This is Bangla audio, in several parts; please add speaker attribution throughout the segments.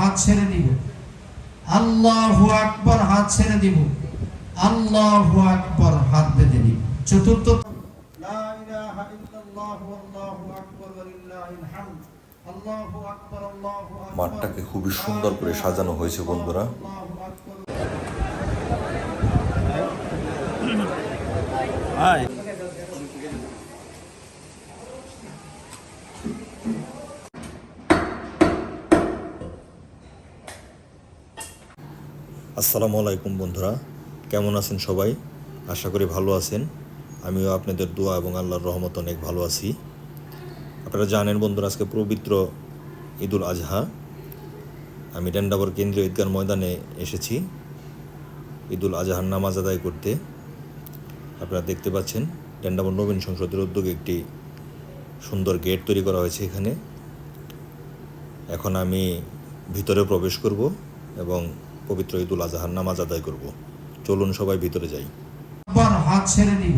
Speaker 1: হাত ছেড়ে দিব। আল্লাহু আকবার হাত ছেড়ে দিব। আল্লাহু আকবার হাত বেঁধে দিব চতুর্থ লা ইলাহা ইল্লাল্লাহ আল্লাহু আকবার ওয়ালিল্লাহিল হামদ আল্লাহু আকবার আল্লাহু আকবার।
Speaker 2: মাঠটাকে খুবই সুন্দর করে সাজানো হয়েছে বন্ধুরা।
Speaker 1: আল্লাহু
Speaker 2: আসসালামু আলাইকুম বন্ধুরা, কেমন আছেন সবাই? আশা করি ভালো আছেন। আমিও আপনাদের দোয়া এবং আল্লাহর রহমত অনেক ভালো আছি। আপনারা জানেন বন্ধুরা, আজকে পবিত্র ঈদুল আজহা। আমি ডেন্ডাবর কেন্দ্রীয় ঈদগার ময়দানে এসেছি ঈদুল আজহার নামাজ আদায় করতে। আপনারা দেখতে পাচ্ছেন, ডেন্ডাবর নবীন সংসদের উদ্যোগে একটি সুন্দর গেট তৈরি করা হয়েছে এখানে। এখন আমি ভিতরে প্রবেশ করব এবং পবিত্র ঈদুল আজহার নামাজ আদায় করব। চলুন সবাই ভিতরে যাই।
Speaker 1: আকবার, হাত ছেড়ে দিব।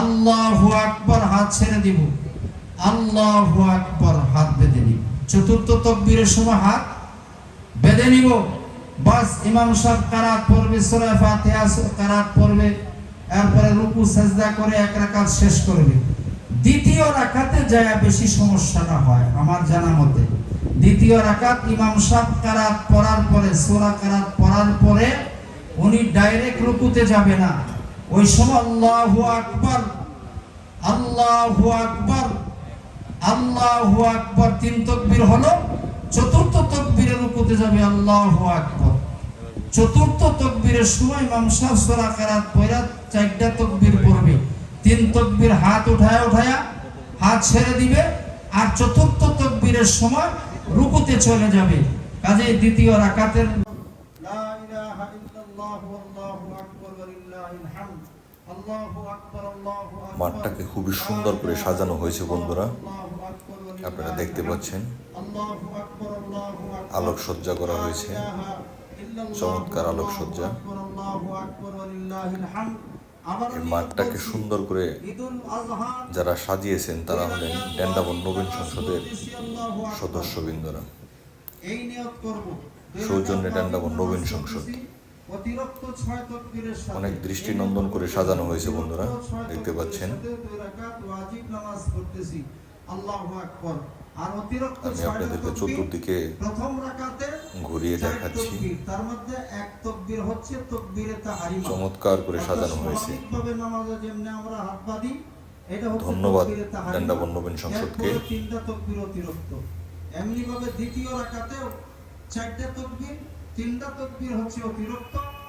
Speaker 1: আল্লাহু আকবার, হাত ছেড়ে দিব। আল্লাহু আকবার, হাত বেঁধে নিব। চতুর্থ তকবীরের সময় হাত বেঁধে নিব। বাস, ইমাম সাহেব কারাত পড়বে, সূরা ফাতিহা কারাত পড়বে। এরপরে রুকু, সাজদা করে এক রাকাত শেষ করবে দ্বিতীয় রাখাতে যায় বেশি সমস্যাটা হয়, আমার জানা মতে। দ্বিতীয় রাকাত ইমাম সাহেব কারাত পড়ার পরে, সূরা কারাত পড়ার পরে উনি ডাইরেক্ট রুকুতে যাবে না। ওই সময় আল্লাহু আকবার আল্লাহু আকবার আল্লাহু আকবার তিন তকবীর হলো, চতুর্থ তকবীরে রুকুতে যাবে আল্লাহু আকবার। চতুর্থ তকবীরের সময় ইমাম সাহেব সূরা কিরাত পড়া চারটা তকবীর পড়বে। তিন তকবীর হাত উঠায় উঠায়া হাত ছেড়ে দিবে, আর চতুর্থ তকবীরের সময় রুকুতে চলে যাবে। কাজে দ্বিতীয় রাকাতের
Speaker 2: মাঠটাকে খুবই সুন্দর করে সাজানো হয়েছে বন্ধুরা। আপনারা দেখতে পাচ্ছেন।
Speaker 1: আলোক
Speaker 2: সজ্জা করা হয়েছে। চমৎকার
Speaker 1: আলোক
Speaker 2: সজ্জা মাঠটাকে সুন্দর করে যারা সাজিয়েছেন তারা হলেন ডেন্ডাবন নবীন সংসদের সদস্যবৃন্দরা। সৌজন্যে ডেন্ডাবন নবীন সংসদ। অনেক দৃষ্টি নন্দন করে সাজানো হয়েছে বন্ধুরা দেখতে পাচ্ছেন।
Speaker 1: আল্লাহ আকবর।
Speaker 2: আমি আপনাদেরকে চতুর্দিকে ঘুরিয়ে দেখাচ্ছি। চমৎকার করে সাজানো হয়েছে। ধন্যবাদ। ডেন্ডাবন নবীন সংসদকে।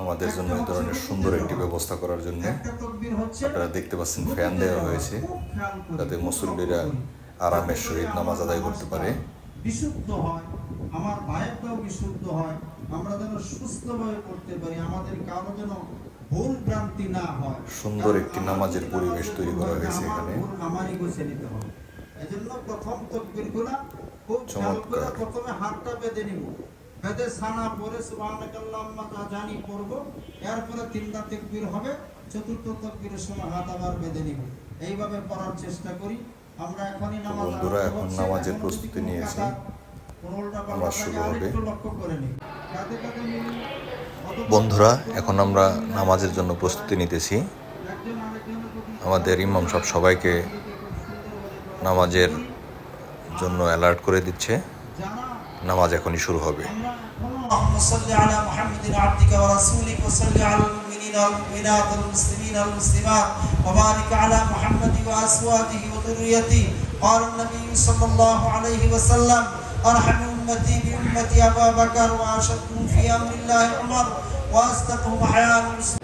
Speaker 2: আমাদের জন্য এই ধরনের সুন্দর একটি ব্যবস্থা করার জন্য
Speaker 1: একটা তকবীর হচ্ছে
Speaker 2: আপনারা দেখতে পাচ্ছেন ফ্যান দেওয়া হয়েছে। যাতে মুসল্লিরা। আরামের সহিত নামাজ আদায় করতে পারে।
Speaker 1: বিশুদ্ধ হয় আমার ভাইয়েরটাও বিশুদ্ধ হয় আমরা যেন সুস্থভাবে করতে পারি আমাদের কারও যেন ভুল ভ্রান্তি না হয়।
Speaker 2: সুন্দর একটি নামাজের পরিবেশ তৈরি করা হয়েছে এখানে।
Speaker 1: আমারই গুছিয়ে নিতে হবে। এজন্য প্রথম খুব খেয়াল করে প্রথমে হাতটা বেঁধে নিব। বেঁধে সানা পরে সুবহানাকাল্লাহুম্মা তা জানি পড়ব এরপরে তিনটা তাকবীর হবে চতুর্থ তাকবীরের সময় হাত আবার বেঁধে নিব। এইভাবে পড়ার চেষ্টা করি।
Speaker 2: বন্ধুরা, এখন নামাজের প্রস্তুতি নিয়েছি। নামাজ শুরু হবে। বন্ধুরা এখন আমরা নামাজের জন্য প্রস্তুতি নিতেছি। আমাদের ইমাম সব সবাইকে নামাজের জন্য অ্যালার্ট করে দিচ্ছে। নামাজ এখনই শুরু হবে।
Speaker 1: المؤمنين والمؤمنات والمسلمين والمسلمات. وبارك على محمد وأزواجه وذريته. قال النبي صلى الله عليه وسلم أرحم أمتي بأمتي أبا بكر وأشدهم في أمر الله عمر وأصدقهم حياة المسلمين.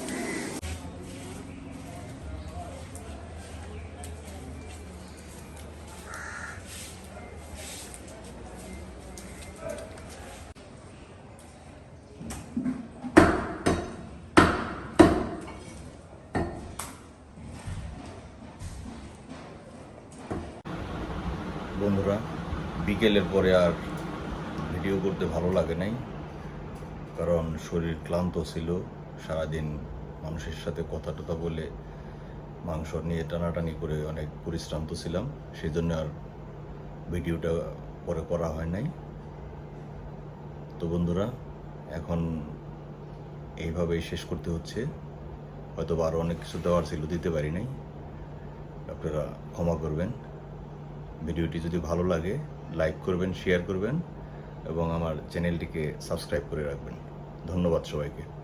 Speaker 2: বন্ধুরা, বিকেলের পরে আর ভিডিও করতে ভালো লাগে নাই, কারণ শরীর ক্লান্ত ছিল। সারাদিন মানুষের সাথে কথা টথা বলে মাংস নিয়ে টানাটানি করে অনেক পরিশ্রান্ত ছিলাম সেই জন্য আর ভিডিওটা পরে করা হয় নাই। তো বন্ধুরা, এখন এইভাবেই শেষ করতে হচ্ছে। হয়তো আরও অনেক কিছু দেওয়ার ছিল, দিতে পারি নাই। আপনারা ক্ষমা করবেন। ভিডিওটি যদি ভালো লাগে, লাইক করবেন শেয়ার করবেন এবং আমার চ্যানেলটিকে সাবস্ক্রাইব করে রাখবেন। ধন্যবাদ সবাইকে।